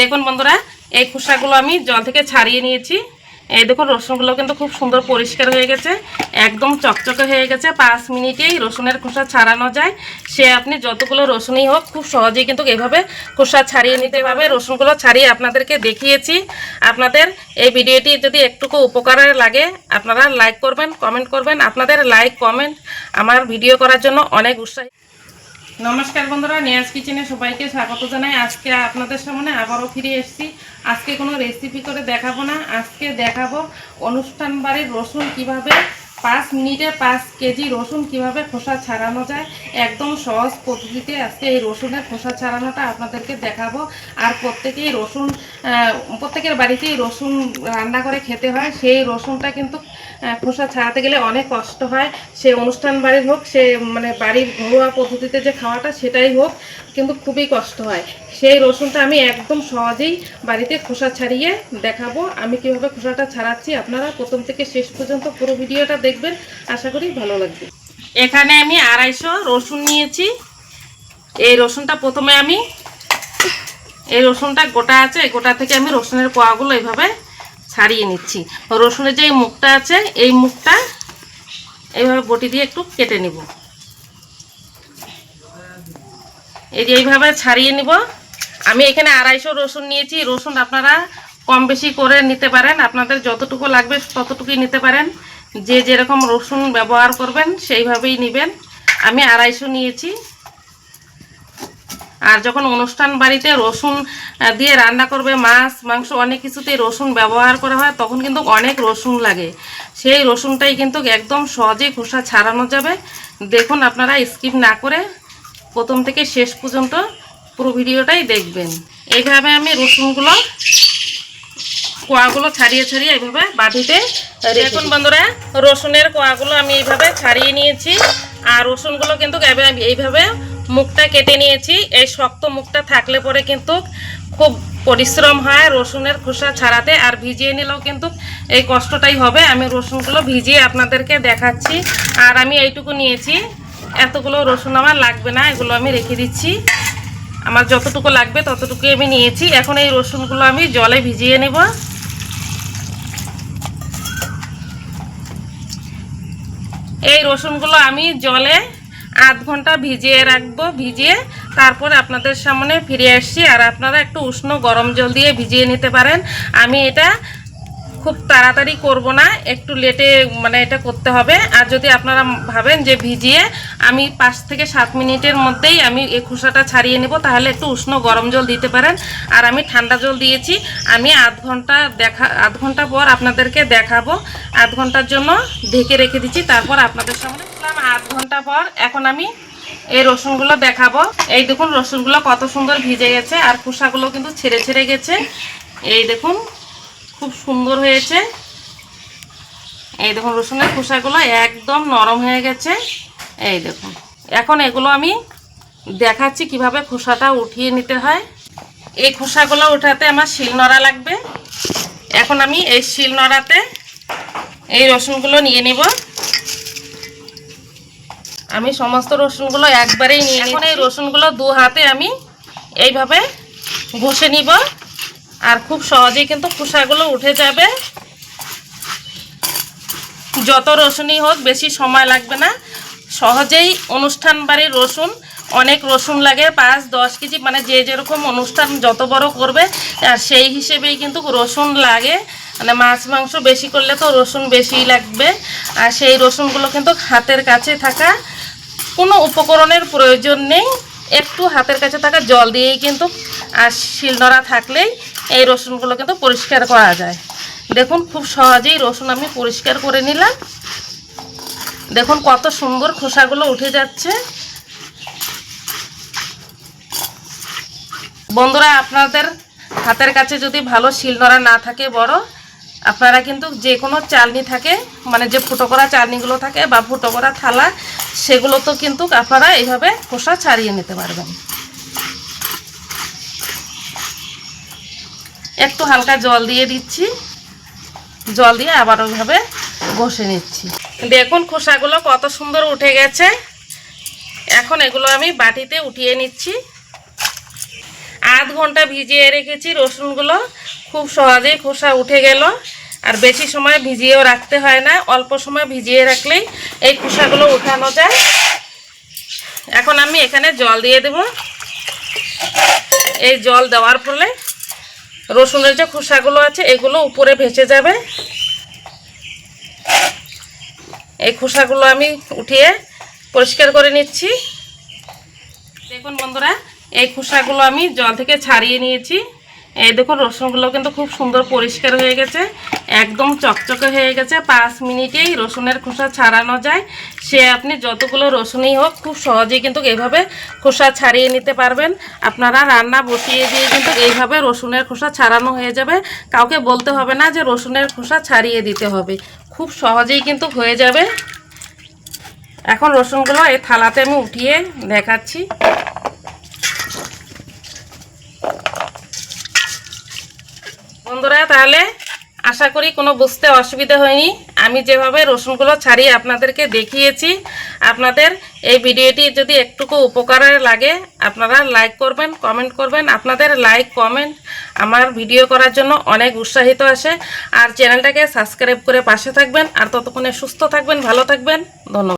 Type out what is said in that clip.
দেখুন বন্ধুরা, এই খোসাগুলো আমি জল থেকে ছাড়িয়ে নিয়েছি। এই দেখুন, রসুনগুলো কিন্তু খুব সুন্দর পরিষ্কার হয়ে গেছে, একদম চকচকে হয়ে গেছে। পাঁচ মিনিটেই রসুনের খোসা ছাড়ানো যায়। সে আপনি যতগুলো রসুনই হোক, খুব সহজেই কিন্তু এভাবে খোসা ছাড়িয়ে নিতে পারবে রসুনগুলো ছাড়িয়ে আপনাদেরকে দেখিয়েছি। আপনাদের এই ভিডিওটি যদি একটুকু উপকারে লাগে, আপনারা লাইক করবেন, কমেন্ট করবেন। আপনাদের লাইক, কমেন্ট আমার ভিডিও করার জন্য অনেক উৎসাহ। নমস্কার বন্ধুরা নিয়াজ কিচেনে সবাইকে স্বাগত জানাই। আজকে আপনাদের সামনে আবারও ফিরে এসেছি। আজকে কোনো রেসিপি করে দেখাবো না। আজকে দেখাবো অনুষ্ঠান বাড়ির রসুন কীভাবে পাঁচ মিনিটে পাঁচ কেজি রসুন কীভাবে খোসা ছাড়ানো যায়? একদম সহজ পদ্ধতিতে আজকে এই রসুনের খোসা ছাড়ানোটা আপনাদেরকে দেখাবো। আর প্রত্যেকেই রসুন প্রত্যেকের বাড়িতেই রসুন রান্না করে খেতে হয়। সেই রসুনটা কিন্তু খোসা ছাড়াতে গেলে অনেক কষ্ট হয়। সে অনুষ্ঠান বাড়ির হোক, সে মানে বাড়ির ঘরোয়া পদ্ধতিতে যে খাওয়াটা সেটাই হোক, কিন্তু খুবই কষ্ট হয়। সেই রসুনটা আমি একদম সহজেই বাড়িতে খোসা ছাড়িয়ে দেখাবো। আমি কীভাবে খোসাটা ছাড়াচ্ছি আপনারা প্রথম থেকে শেষ পর্যন্ত পুরো ভিডিওটা দেখবেন, আশা করি ভালো লাগবে। এখানে আমি আড়াইশো রসুন নিয়েছি। এই রসুনটা প্রথমে আমি, এই রসুনটা গোটা আছে এই গোটা থেকে আমি রসুনের কোয়াগুলো এইভাবে ছাড়িয়ে নিচ্ছি। রসুনের যে মুখটা আছে, এই মুখটা এইভাবে বটি দিয়ে একটু কেটে নিব। এই যে এইভাবে ছাড়িয়ে নিব। আমি এখানে আড়াইশো রসুন নিয়েছি। রসুন আপনারা কম বেশি করে নিতে পারেন। আপনাদের যতটুকু লাগবে ততটুকুই নিতে পারেন। যে যেরকম রসুন ব্যবহার করবেন, সেইভাবেই নেবেন। আমি আড়াইশো নিয়েছি। আর যখন অনুষ্ঠান বাড়িতে রসুন দিয়ে রান্না করবে মাছ, মাংস, অনেক কিছুতেই রসুন ব্যবহার করা হয়, তখন কিন্তু অনেক রসুন লাগে। সেই রসুনটাই কিন্তু একদম সহজেই খোসা ছাড়ানো যাবে। দেখুন আপনারা, স্কিপ না করে প্রথম থেকে শেষ পর্যন্ত পুরো ভিডিওটাই দেখবেন। এইভাবে আমি রসুনগুলো কোয়াগুলো ছাড়িয়ে ছাড়িয়ে এইভাবে বাটিতে দেখুন বন্ধুরা রসুনের কোয়াগুলো আমি এইভাবে ছাড়িয়ে নিয়েছি। আর রসুনগুলো কিন্তু এভাবে- এইভাবে মুখটা কেটে নিয়েছি। এই শক্ত মুখটা থাকলে পরে কিন্তু খুব পরিশ্রম হয় রসুনের খোসা ছাড়াতে। আর ভিজিয়ে নিলেও কিন্তু এই কষ্টটাই হবে। আমি রসুনগুলো ভিজিয়ে আপনাদেরকে দেখাচ্ছি। আর আমি এইটুকু নিয়েছি। এতগুলো রসুন আমার লাগবে না এগুলো আমি রেখে দিচ্ছি। আমার যতটুকু লাগবে ততটুকুই আমি নিয়েছি। এখন এই রসুনগুলো আমি জলে ভিজিয়ে নেব। এই রসুনগুলো আমি জলে আধ ঘণ্টা ভিজিয়ে রাখব, ভিজিয়ে তারপর আপনাদের সামনে ফিরে আসছি। আর আপনারা একটু উষ্ণ গরম জল দিয়ে ভিজিয়ে নিতে পারেন। আমি এটা খুব তাড়াতাড়ি করব না, একটু লেটে মানে এটা করতে হবে। আর যদি আপনারা ভাবেন যে ভিজিয়ে আমি পাঁচ থেকে সাত মিনিটের মধ্যেই আমি এই খোসাটা ছাড়িয়ে নেব, তাহলে একটু উষ্ণ গরম জল দিতে পারেন। আর আমি ঠান্ডা জল দিয়েছি, আমি আধ ঘণ্টা দেখা, আধ ঘণ্টা পর আপনাদেরকে দেখাবো। আধ ঘণ্টার জন্য ঢেকে রেখে দিচ্ছি, তারপর আপনাদের সামনে আধ ঘণ্টা পর এখন আমি এই রসুনগুলো দেখাবো। এই দেখুন রসুনগুলো কত সুন্দর ভিজে গেছে, আর খোসাগুলো কিন্তু ছেড়ে ছেড়ে গেছে। এই দেখুন খুব সুন্দর হয়েছে। এই দেখুন, রসুনের খোসাগুলো একদম নরম হয়ে গেছে। এই দেখুন, এখন এগুলো আমি দেখাচ্ছি কীভাবে খোসাটা উঠিয়ে নিতে হয়। এই খোসাগুলো উঠাতে আমার শিলনোড়া লাগবে। এখন আমি এই শিলনোড়াতে এই রসুনগুলো নিয়ে নিব। আমি সমস্ত রসুনগুলো একবারেই নিয়ে এখন এই রসুনগুলো দু হাতে আমি এইভাবে ঘষে নিব। আর খুব সহজেই কিন্তু খোসাগুলো উঠে যাবে। যত রসুনই হোক, বেশি সময় লাগবে না। সহজেই অনুষ্ঠান বাড়ির রসুন, অনেক রসুন লাগে, পাঁচ, দশ কেজি মানে যে যেরকম অনুষ্ঠান যত বড় করবে, আর সেই হিসেবেই কিন্তু রসুন লাগে। মানে মাছ, মাংস বেশি করলে তো রসুন বেশিই লাগবে। আর সেই রসুনগুলো কিন্তু হাতের কাছে থাকা, কোনো উপকরণের প্রয়োজন নেই। একটু হাতের কাছে থাকা জল দিয়েই কিন্তু আর শিলনোড়া থাকলেই এই রসুনগুলো কিন্তু পরিষ্কার করা যায়। দেখুন, খুব সহজেই রসুন আমি পরিষ্কার করে নিলাম। দেখুন, কত সুন্দর খোসাগুলো উঠে যাচ্ছে। বন্ধুরা, আপনাদের হাতের কাছে যদি ভালো শিলনোড়া না থাকে বড়, আপনারা কিন্তু যে কোনো চালনি থাকে মানে যে ফুটো করা চালনিগুলো থাকে বা ফুটো করা থালা, সেগুলো তো কিন্তু আপনারা এইভাবে খোসা ছাড়িয়ে নিতে পারবেন। একটু হালকা জল দিয়ে দিচ্ছি। জল দিয়ে আবার ওইভাবে ঘষে নিচ্ছি। দেখুন খোসাগুলো কত সুন্দর উঠে গেছে। এখন এগুলো আমি বাটিতে উঠিয়ে নিচ্ছি। আধ ঘণ্টা ভিজিয়ে রেখেছি রসুনগুলো। খুব সহজেই খোসা উঠে গেল। আর বেশি সময় ভিজিয়েও রাখতে হয় না। অল্প সময় ভিজিয়ে রাখলেই এই খোসাগুলো উঠানো যায়। এখন আমি এখানে জল দিয়ে দেব। এই জল দেওয়ার ফলে রসুনের যে খোসাগুলো আছে, এগুলো উপরে ভেসে যাবে। এই খোসাগুলো আমি উঠিয়ে পরিষ্কার করে নিচ্ছি। দেখুন বন্ধুরা, এই খোসাগুলো আমি জল থেকে ছাড়িয়ে নিয়েছি। এই দেখুন, রসুনগুলো কিন্তু খুব সুন্দর পরিষ্কার হয়ে গেছে, একদম চকচকে হয়ে গেছে। পাঁচ মিনিটেই রসুনের খোসা ছাড়ানো যায়। সে আপনি যতগুলো রসুনই হোক, খুব সহজেই কিন্তু এইভাবে খোসা ছাড়িয়ে নিতে পারবেন। আপনারা রান্না বসিয়ে দিয়ে কিন্তু এইভাবে রসুনের খোসা ছাড়ানো হয়ে যাবে। কাউকে বলতে হবে না যে রসুনের খোসা ছাড়িয়ে দিতে হবে। খুব সহজেই কিন্তু হয়ে যাবে। এখন রসুনগুলো এই থালাতে আমি উঠিয়ে দেখাচ্ছি। বন্ধুরা, তাহলে আশা করি কোনো বুঝতে অসুবিধা হয়নি। আমি যেভাবে রসুনগুলো ছাড়িয়ে আপনাদেরকে দেখিয়েছি, আপনাদের এই ভিডিওটি যদি একটুকু উপকারের লাগে, আপনারা লাইক করবেন, কমেন্ট করবেন। আপনাদের লাইক, কমেন্ট আমার ভিডিও করার জন্য অনেক উৎসাহিত আসে। আর চ্যানেলটাকে সাবস্ক্রাইব করে পাশে থাকবেন। আর ততক্ষণে সুস্থ থাকবেন, ভালো থাকবেন। ধন্যবাদ।